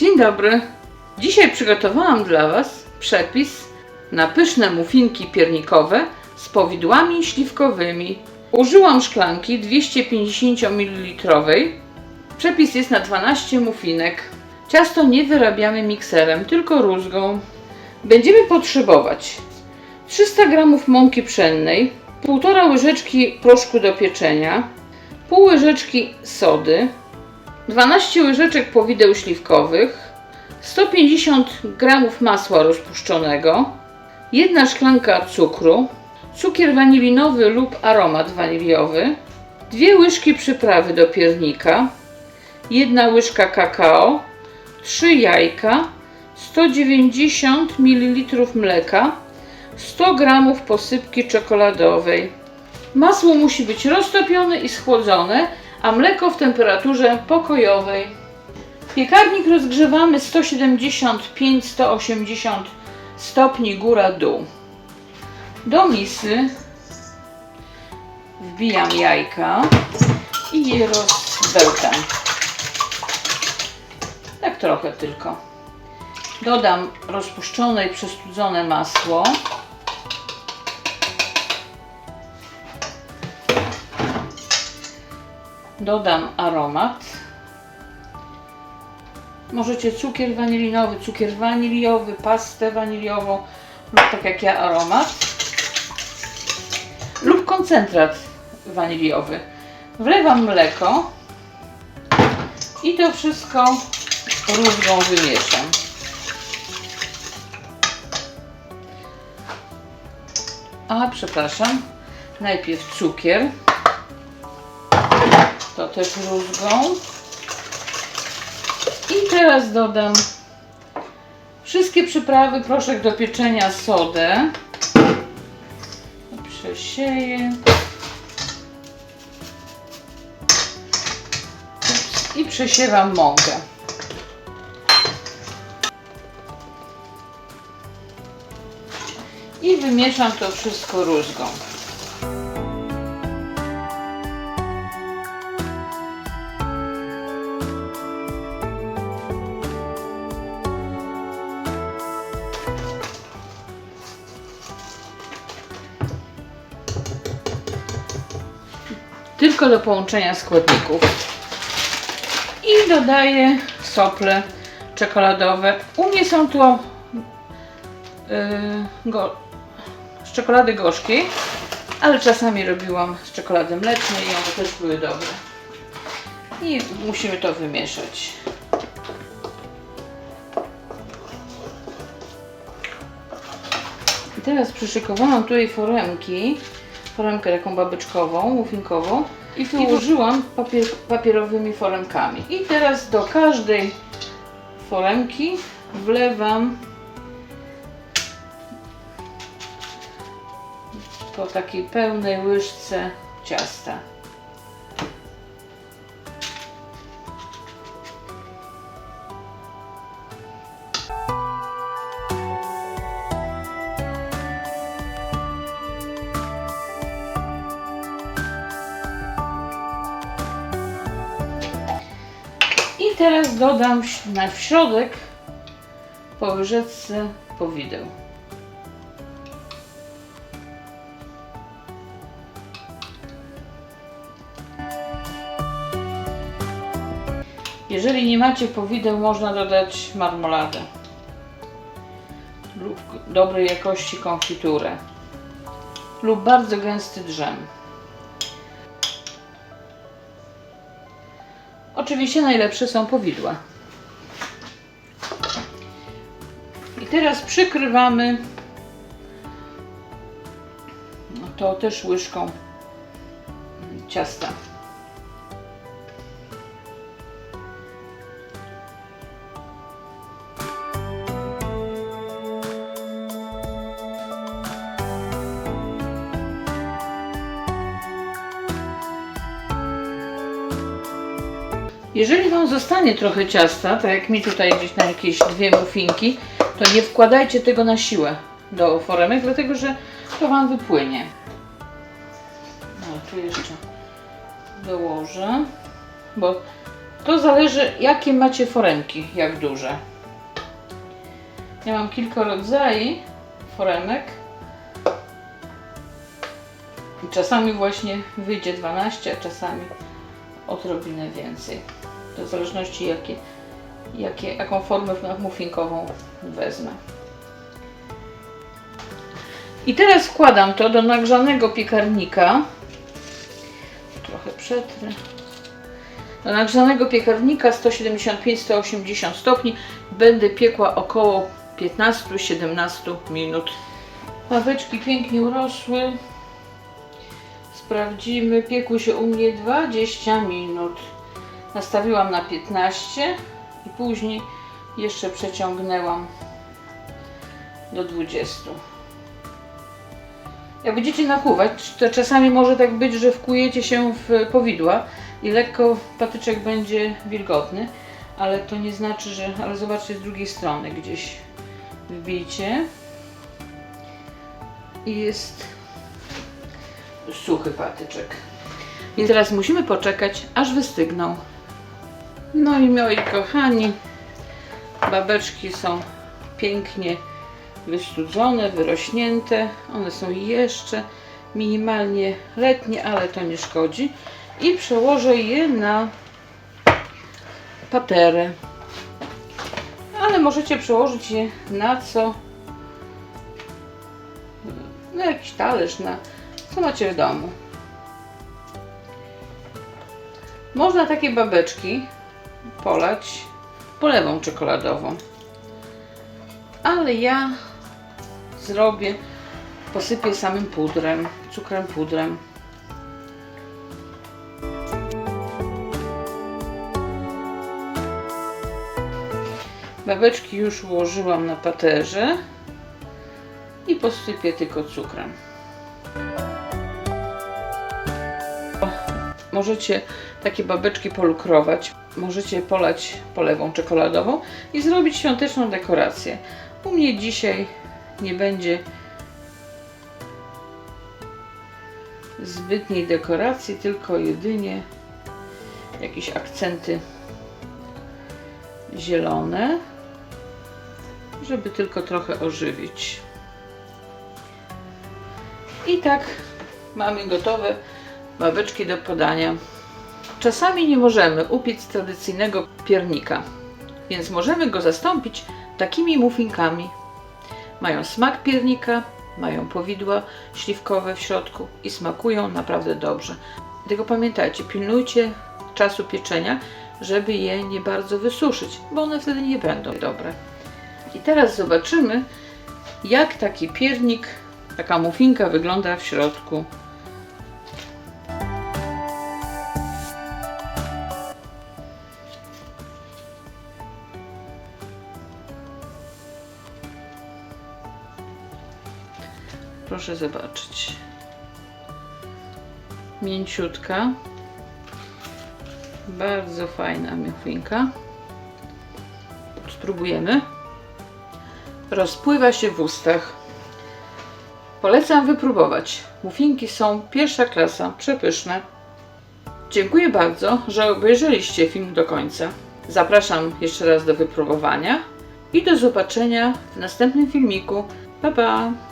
Dzień dobry. Dzisiaj przygotowałam dla Was przepis na pyszne muffinki piernikowe z powidłami śliwkowymi. Użyłam szklanki 250 ml. Przepis jest na 12 muffinek. Ciasto nie wyrabiamy mikserem, tylko rózgą. Będziemy potrzebować 300 g mąki pszennej, 1,5 łyżeczki proszku do pieczenia, pół łyżeczki sody, 12 łyżeczek powideł śliwkowych, 150 g masła rozpuszczonego, jedna szklanka cukru, cukier wanilinowy lub aromat waniliowy, dwie łyżki przyprawy do piernika, jedna łyżka kakao, 3 jajka, 190 ml mleka, 100 g posypki czekoladowej. Masło musi być roztopione i schłodzone, a mleko w temperaturze pokojowej. Piekarnik rozgrzewamy 175-180 stopni góra-dół. Do misy wbijam jajka i je rozbełtam. Tak trochę tylko. Dodam rozpuszczone i przestudzone masło. Dodam aromat. Możecie cukier wanilinowy, cukier waniliowy, pastę waniliową lub tak jak ja aromat lub koncentrat waniliowy. Wlewam mleko i to wszystko różną wymieszam. A, przepraszam, najpierw cukier, też różgą. I teraz dodam wszystkie przyprawy, proszek do pieczenia, sodę. Przesieję. I przesiewam mąkę. I wymieszam to wszystko różgą. Tylko do połączenia składników. I dodaję sople czekoladowe. U mnie są to yy, go, z czekolady gorzkiej, ale czasami robiłam z czekolady mlecznej i one też były dobre. I musimy to wymieszać. I teraz przyszykowałam tutaj foremki, foremkę taką babeczkową, muffinkową i wyłożyłam papier, papierowymi foremkami. I teraz do każdej foremki wlewam po takiej pełnej łyżce ciasta. Teraz dodam na środek po łyżeczce powideł. Jeżeli nie macie powideł, można dodać marmoladę lub dobrej jakości konfiturę lub bardzo gęsty drzem. Oczywiście najlepsze są powidła. I teraz przykrywamy no to też łyżką ciasta. Jeżeli Wam zostanie trochę ciasta, tak jak mi tutaj gdzieś na jakieś dwie muffinki, to nie wkładajcie tego na siłę do foremek, dlatego że to Wam wypłynie. No, tu jeszcze dołożę, bo To zależy, jakie macie foremki, jak duże. Ja mam kilka rodzajów foremek. I czasami właśnie wyjdzie 12, a czasami odrobinę więcej. To w zależności jakie, jakie, jaką formę muffinkową wezmę. I teraz wkładam to do nagrzanego piekarnika. Trochę przetrę. Do nagrzanego piekarnika 175-180 stopni będę piekła około 15-17 minut. Ławeczki pięknie urosły. Sprawdzimy. Piekły się u mnie 20 minut. Nastawiłam na 15 i później jeszcze przeciągnęłam do 20. Jak będziecie nakłuwać, to czasami może tak być, że wkujecie się w powidła i lekko patyczek będzie wilgotny, ale to nie znaczy, że... Ale zobaczcie z drugiej strony gdzieś wbijcie i jest suchy patyczek. I teraz musimy poczekać, aż wystygną. No i moi kochani, babeczki są pięknie wystudzone, wyrośnięte. One są jeszcze minimalnie letnie, ale to nie szkodzi. I przełożę je na paterę. Ale możecie przełożyć je na co? Na jakiś talerz, na co macie w domu. Można takie babeczki polać polewą czekoladową. Ale ja zrobię, posypię samym pudrem, cukrem pudrem. Babeczki już ułożyłam na paterze i posypię tylko cukrem. Możecie takie babeczki polukrować, możecie polać polewą czekoladową i zrobić świąteczną dekorację. U mnie dzisiaj nie będzie zbytniej dekoracji, tylko jedynie jakieś akcenty zielone, żeby tylko trochę ożywić. I tak mamy gotowe babeczki do podania. Czasami nie możemy upiec tradycyjnego piernika, więc możemy go zastąpić takimi muffinkami. Mają smak piernika, mają powidła śliwkowe w środku i smakują naprawdę dobrze. Tylko pamiętajcie, pilnujcie czasu pieczenia, żeby je nie bardzo wysuszyć, bo one wtedy nie będą dobre. I teraz zobaczymy, jak taki piernik, taka muffinka wygląda w środku. Proszę zobaczyć. Mięciutka. Bardzo fajna muffinka. Spróbujemy. Rozpływa się w ustach. Polecam wypróbować. Muffinki są pierwsza klasa, przepyszne. Dziękuję bardzo, że obejrzeliście film do końca. Zapraszam jeszcze raz do wypróbowania i do zobaczenia w następnym filmiku. Pa pa!